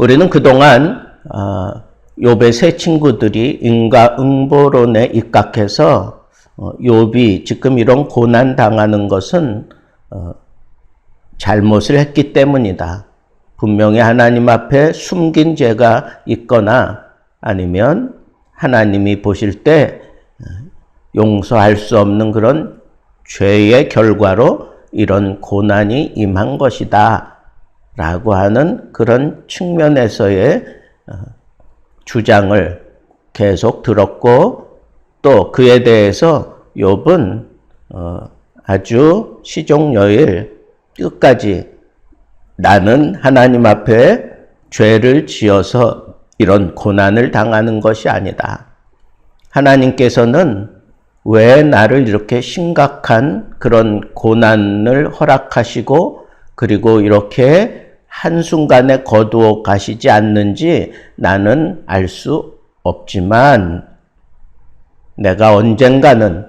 우리는 그동안 어, 욥의 세 친구들이 인과응보론에 입각해서 어, 욥이 지금 이런 고난 당하는 것은 어, 잘못을 했기 때문이다. 분명히 하나님 앞에 숨긴 죄가 있거나 아니면 하나님이 보실 때 어, 용서할 수 없는 그런 죄의 결과로 이런 고난이 임한 것이다. 라고 하는 그런 측면에서의 어, 주장을 계속 들었고 또 그에 대해서 욥은 어, 아주 시종여일 끝까지 나는 하나님 앞에 죄를 지어서 이런 고난을 당하는 것이 아니다. 하나님께서는 왜 나를 이렇게 심각한 그런 고난을 허락하시고 그리고 이렇게 한순간에 거두어 가시지 않는지 나는 알 수 없지만 내가 언젠가는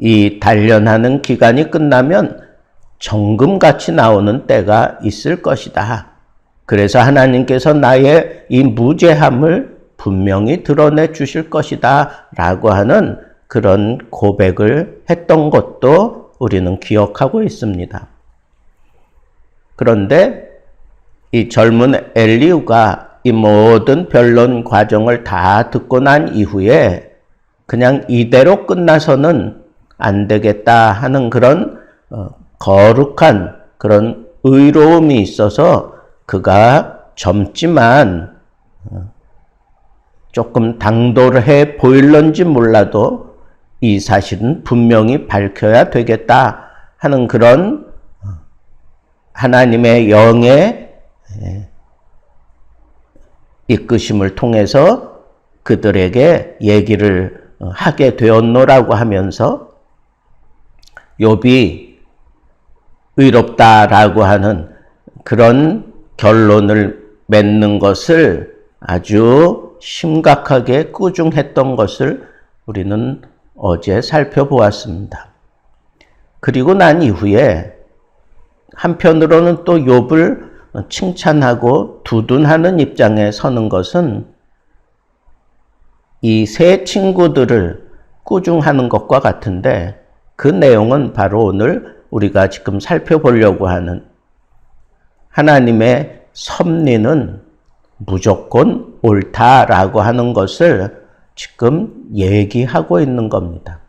이 단련하는 기간이 끝나면 정금같이 나오는 때가 있을 것이다. 그래서 하나님께서 나의 이 무죄함을 분명히 드러내 주실 것이다. 라고 하는 그런 고백을 했던 것도 우리는 기억하고 있습니다. 그런데 이 젊은 엘리우가 이 모든 변론 과정을 다 듣고 난 이후에 그냥 이대로 끝나서는 안 되겠다 하는 그런 어, 거룩한 그런 의로움이 있어서 그가 젊지만 어, 조금 당돌해 을 보일런지 몰라도 이 사실은 분명히 밝혀야 되겠다 하는 그런 하나님의 영의 이끄심을 통해서 그들에게 얘기를 하게 되었노라고 하면서 욥이 의롭다라고 하는 그런 결론을 맺는 것을 아주 심각하게 꾸중했던 것을 우리는 어제 살펴보았습니다. 그리고 난 이후에 한편으로는 또 욥을 칭찬하고 두둔하는 입장에 서는 것은 이 세 친구들을 꾸중하는 것과 같은데 그 내용은 바로 오늘 우리가 지금 살펴보려고 하는 하나님의 섭리는 무조건 옳다라고 하는 것을 지금 얘기하고 있는 겁니다.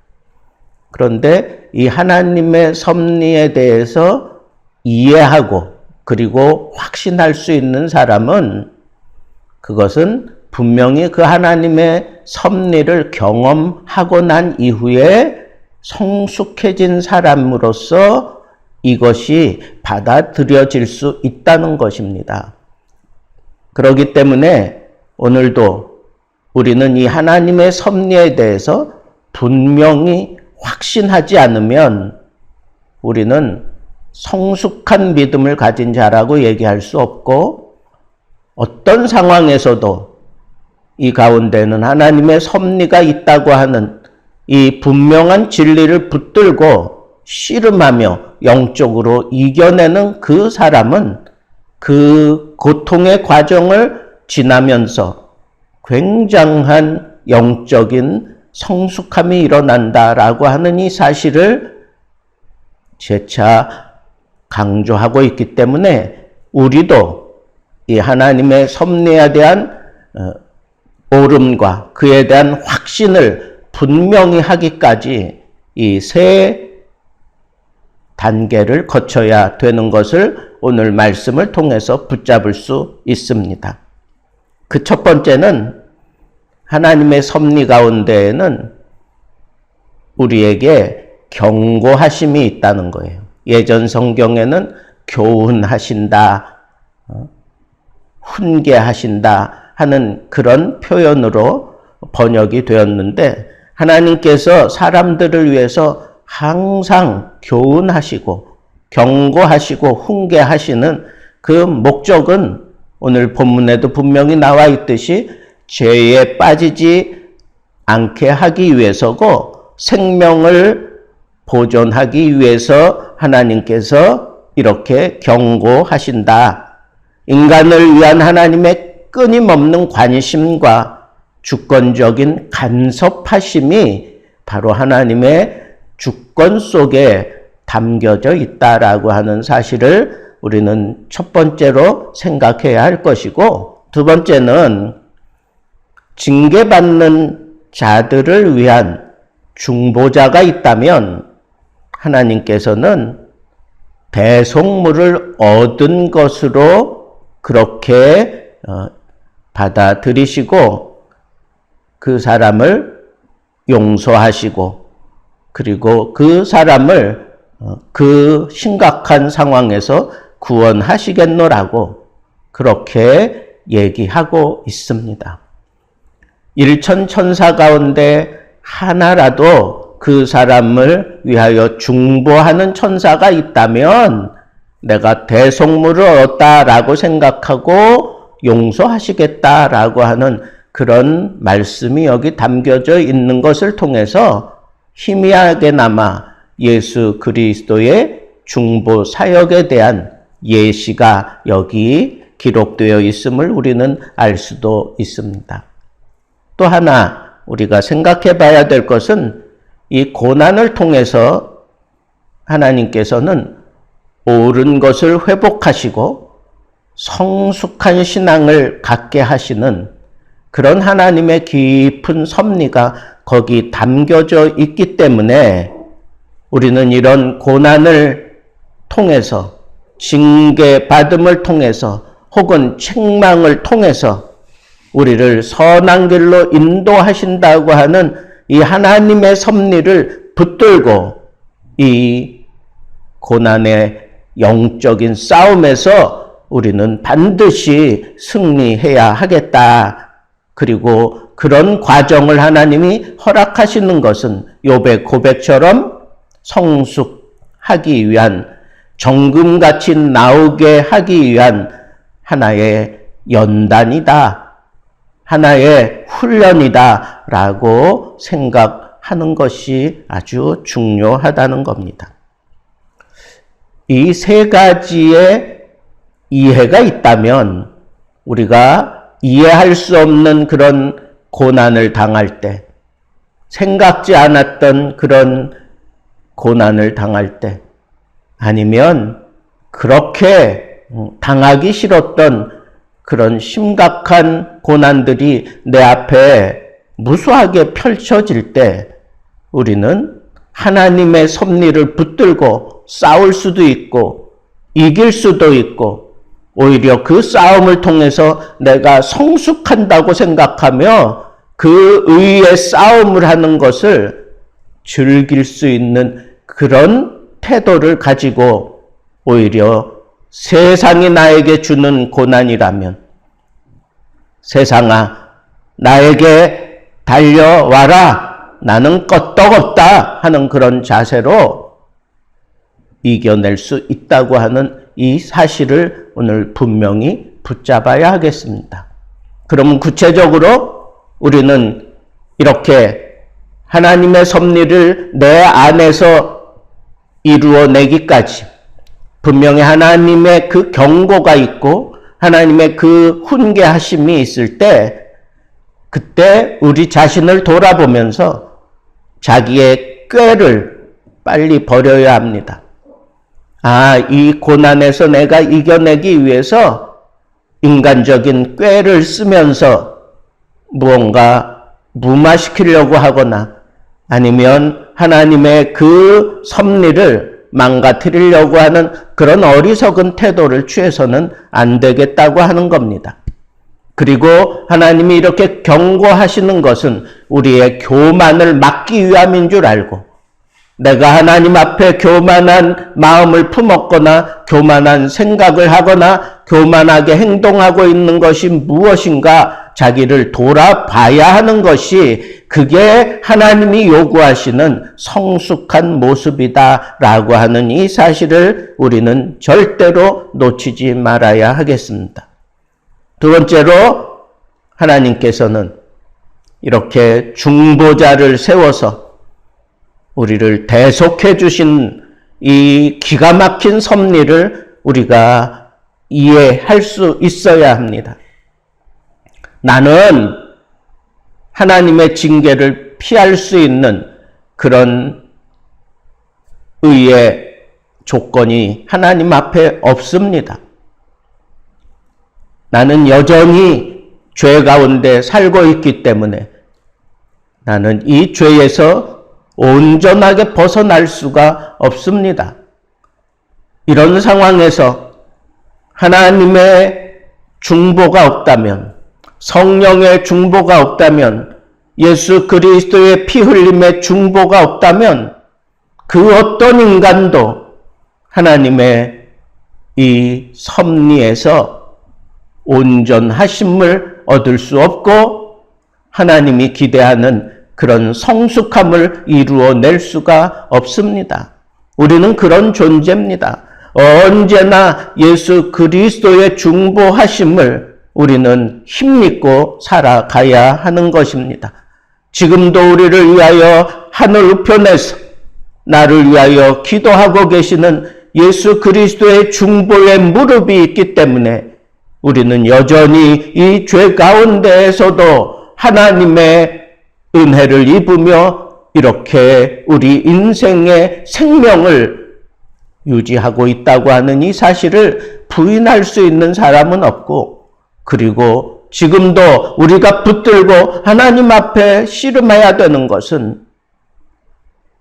그런데 이 하나님의 섭리에 대해서 이해하고 그리고 확신할 수 있는 사람은 그것은 분명히 그 하나님의 섭리를 경험하고 난 이후에 성숙해진 사람으로서 이것이 받아들여질 수 있다는 것입니다. 그렇기 때문에 오늘도 우리는 이 하나님의 섭리에 대해서 분명히 확신하지 않으면 우리는 성숙한 믿음을 가진 자라고 얘기할 수 없고 어떤 상황에서도 이 가운데는 하나님의 섭리가 있다고 하는 이 분명한 진리를 붙들고 씨름하며 영적으로 이겨내는 그 사람은 그 고통의 과정을 지나면서 굉장한 영적인 성숙함이 일어난다라고 하는 이 사실을 재차 강조하고 있기 때문에 우리도 이 하나님의 섭리에 대한 어, 오름과 그에 대한 확신을 분명히 하기까지 이 세 단계를 거쳐야 되는 것을 오늘 말씀을 통해서 붙잡을 수 있습니다. 그 첫 번째는 하나님의 섭리 가운데에는 우리에게 경고하심이 있다는 거예요. 예전 성경에는 교훈하신다, 어, 훈계하신다 하는 그런 표현으로 번역이 되었는데 하나님께서 사람들을 위해서 항상 교훈하시고 경고하시고 훈계하시는 그 목적은 오늘 본문에도 분명히 나와 있듯이 죄에 빠지지 않게 하기 위해서고 생명을 보존하기 위해서 하나님께서 이렇게 경고하신다. 인간을 위한 하나님의 끊임없는 관심과 주권적인 간섭하심이 바로 하나님의 주권 속에 담겨져 있다라고 하는 사실을 우리는 첫 번째로 생각해야 할 것이고 두 번째는 징계받는 자들을 위한 중보자가 있다면 하나님께서는 대속물을 얻은 것으로 그렇게 어, 받아들이시고 그 사람을 용서하시고 그리고 그 사람을 어, 그 심각한 상황에서 구원하시겠노라고 그렇게 얘기하고 있습니다. 일천 천사 가운데 하나라도 그 사람을 위하여 중보하는 천사가 있다면 내가 대속물을 얻었다라고 생각하고 용서하시겠다라고 하는 그런 말씀이 여기 담겨져 있는 것을 통해서 희미하게나마 예수 그리스도의 중보 사역에 대한 예시가 여기 기록되어 있음을 우리는 알 수도 있습니다. 또 하나 우리가 생각해 봐야 될 것은 이 고난을 통해서 하나님께서는 옳은 것을 회복하시고 성숙한 신앙을 갖게 하시는 그런 하나님의 깊은 섭리가 거기 담겨져 있기 때문에 우리는 이런 고난을 통해서 징계받음을 통해서 혹은 책망을 통해서 우리를 선한 길로 인도하신다고 하는 이 하나님의 섭리를 붙들고 이 고난의 영적인 싸움에서 우리는 반드시 승리해야 하겠다. 그리고 그런 과정을 하나님이 허락하시는 것은 요배 고백처럼 성숙하기 위한 정금같이 나오게 하기 위한 하나의 연단이다. 하나의 훈련이다. 라고 생각하는 것이 아주 중요하다는 겁니다. 이 세 가지의 이해가 있다면 우리가 이해할 수 없는 그런 고난을 당할 때, 생각지 않았던 그런 고난을 당할 때, 아니면 그렇게 당하기 싫었던 그런 심각한 고난들이 내 앞에 무수하게 펼쳐질 때 우리는 하나님의 섭리를 붙들고 싸울 수도 있고 이길 수도 있고 오히려 그 싸움을 통해서 내가 성숙한다고 생각하며 그 의의 싸움을 하는 것을 즐길 수 있는 그런 태도를 가지고 오히려 세상이 나에게 주는 고난이라면 세상아 나에게 달려와라 나는 껐떡없다 하는 그런 자세로 이겨낼 수 있다고 하는 이 사실을 오늘 분명히 붙잡아야 하겠습니다. 그러면 구체적으로 우리는 이렇게 하나님의 섭리를 내 안에서 이루어내기까지 분명히 하나님의 그 경고가 있고 하나님의 그 훈계하심이 있을 때 그때 우리 자신을 돌아보면서 자기의 꾀를 빨리 버려야 합니다. 아, 이 고난에서 내가 이겨내기 위해서 인간적인 꾀를 쓰면서 무언가 무마시키려고 하거나 아니면 하나님의 그 섭리를 망가뜨리려고 하는 그런 어리석은 태도를 취해서는 안 되겠다고 하는 겁니다. 그리고 하나님이 이렇게 경고하시는 것은 우리의 교만을 막기 위함인 줄 알고 내가 하나님 앞에 교만한 마음을 품었거나 교만한 생각을 하거나 교만하게 행동하고 있는 것이 무엇인가 자기를 돌아봐야 하는 것이 그게 하나님이 요구하시는 성숙한 모습이다라고 하는 이 사실을 우리는 절대로 놓치지 말아야 하겠습니다. 두 번째로 하나님께서는 이렇게 중보자를 세워서 우리를 대속해 주신 이 기가 막힌 섭리를 우리가 이해할 수 있어야 합니다. 나는 하나님의 징계를 피할 수 있는 그런 의의 조건이 하나님 앞에 없습니다. 나는 여전히 죄 가운데 살고 있기 때문에 나는 이 죄에서 온전하게 벗어날 수가 없습니다. 이런 상황에서 하나님의 중보가 없다면, 성령의 중보가 없다면, 예수 그리스도의 피 흘림의 중보가 없다면, 그 어떤 인간도 하나님의 이 섭리에서 온전하심을 얻을 수 없고 하나님이 기대하는 그런 성숙함을 이루어낼 수가 없습니다. 우리는 그런 존재입니다. 언제나 예수 그리스도의 중보하심을 우리는 힘입고 살아가야 하는 것입니다. 지금도 우리를 위하여 하늘 우편에서 나를 위하여 기도하고 계시는 예수 그리스도의 중보의 무릎이 있기 때문에 우리는 여전히 이 죄 가운데에서도 하나님의 은혜를 입으며 이렇게 우리 인생의 생명을 유지하고 있다고 하는 이 사실을 부인할 수 있는 사람은 없고 그리고 지금도 우리가 붙들고 하나님 앞에 씨름해야 되는 것은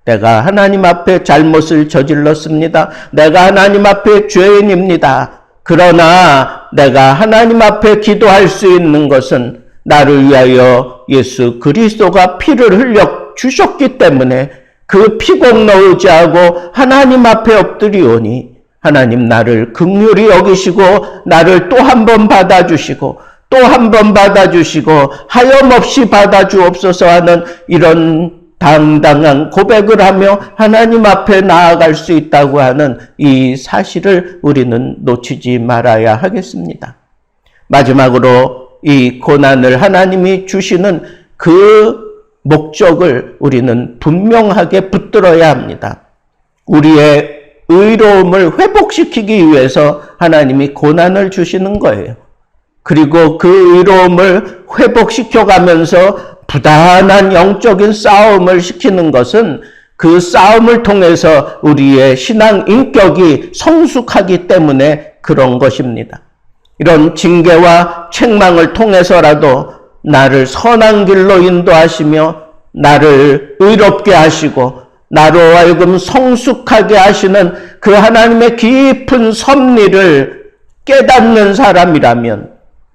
내가 하나님 앞에 잘못을 저질렀습니다. 내가 하나님 앞에 죄인입니다. 그러나 내가 하나님 앞에 기도할 수 있는 것은 나를 위하여 예수 그리스도가 피를 흘려 주셨기 때문에 그 피공로 의지하고 하나님 앞에 엎드리오니 하나님 나를 극률히 여기시고 나를 또 한 번 받아주시고 또 한 번 받아주시고 하염없이 받아주옵소서 하는 이런 당당한 고백을 하며 하나님 앞에 나아갈 수 있다고 하는 이 사실을 우리는 놓치지 말아야 하겠습니다. 마지막으로 이 고난을 하나님이 주시는 그 목적을 우리는 분명하게 붙들어야 합니다. 우리의 의로움을 회복시키기 위해서 하나님이 고난을 주시는 거예요. 그리고 그 의로움을 회복시켜 가면서 부단한 영적인 싸움을 시키는 것은 그 싸움을 통해서 우리의 신앙 인격이 성숙하기 때문에 그런 것입니다. 이런 징계와 책망을 통해서라도 나를 선한 길로 인도하시며 나를 의롭게 하시고 나로 하여금 성숙하게 하시는 그 하나님의 깊은 섭리를 깨닫는 사람이라면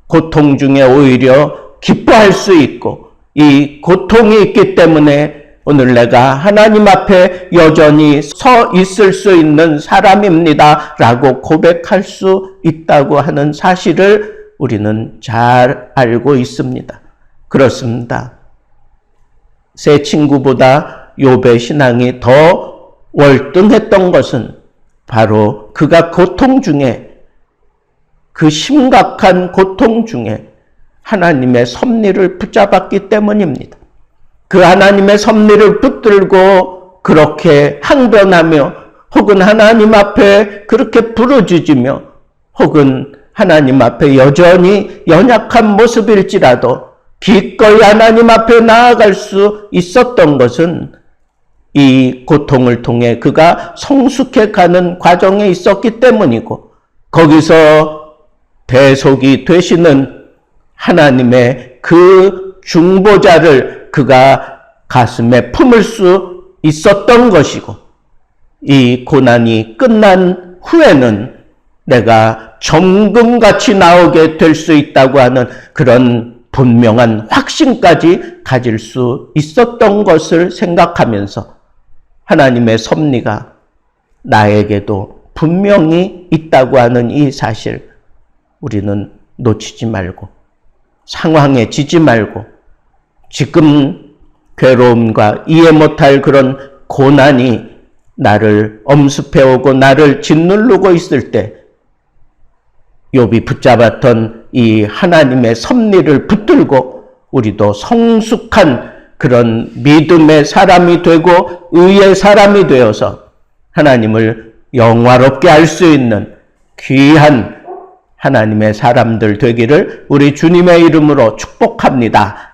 고통 중에 오히려 기뻐할 수 있고 이 고통이 있기 때문에 오늘 내가 하나님 앞에 여전히 서 있을 수 있는 사람입니다. 라고 고백할 수 있다고 하는 사실을 우리는 잘 알고 있습니다. 그렇습니다. 새 친구보다 욥의 신앙이 더 월등했던 것은 바로 그가 고통 중에 그 심각한 고통 중에 하나님의 섭리를 붙잡았기 때문입니다. 그 하나님의 섭리를 붙들고 그렇게 항변하며 혹은 하나님 앞에 그렇게 부르짖으며 혹은 하나님 앞에 여전히 연약한 모습일지라도 기꺼이 하나님 앞에 나아갈 수 있었던 것은 이 고통을 통해 그가 성숙해 가는 과정에 있었기 때문이고 거기서 대속이 되시는 하나님의 그 중보자를 그가 가슴에 품을 수 있었던 것이고 이 고난이 끝난 후에는 내가 정금같이 나오게 될 수 있다고 하는 그런 분명한 확신까지 가질 수 있었던 것을 생각하면서 하나님의 섭리가 나에게도 분명히 있다고 하는 이 사실 우리는 놓치지 말고 상황에 지지 말고 지금 괴로움과 이해 못할 그런 고난이 나를 엄습해오고 나를 짓누르고 있을 때 욥이 붙잡았던 이 하나님의 섭리를 붙들고 우리도 성숙한 그런 믿음의 사람이 되고 의의 사람이 되어서 하나님을 영화롭게 할 수 있는 귀한 하나님의 사람들 되기를 우리 주님의 이름으로 축복합니다.